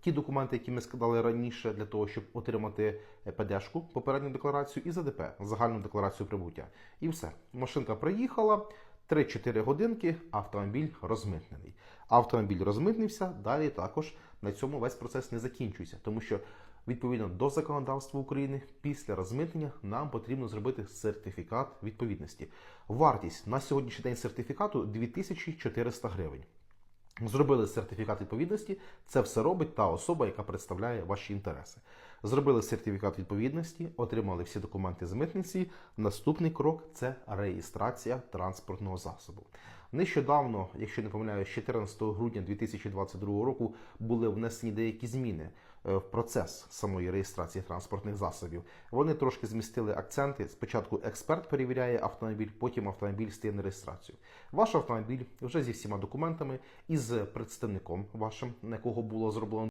ті документи, які ми складали раніше для того, щоб отримати е, ПДшку, попередню декларацію, і ЗДП, загальну декларацію прибуття. І все. Машинка приїхала. 3-4 годинки автомобіль розмитнений. Автомобіль розмитнився, далі також на цьому весь процес не закінчується, тому що відповідно до законодавства України після розмитнення нам потрібно зробити сертифікат відповідності. Вартість на сьогоднішній день сертифікату 2400 гривень. Зробили сертифікат відповідності. Це все робить та особа, яка представляє ваші інтереси. Зробили сертифікат відповідності, отримали всі документи з митниці. Наступний крок це реєстрація транспортного засобу. Нещодавно, якщо не помиляюсь, 14 грудня 2022 року були внесені деякі зміни е, в процес самої реєстрації транспортних засобів. Вони трошки змістили акценти. Спочатку експерт перевіряє автомобіль, потім автомобіль стає на реєстрацію. Ваш автомобіль вже зі всіма документами і з представником вашим, на якого було зроблено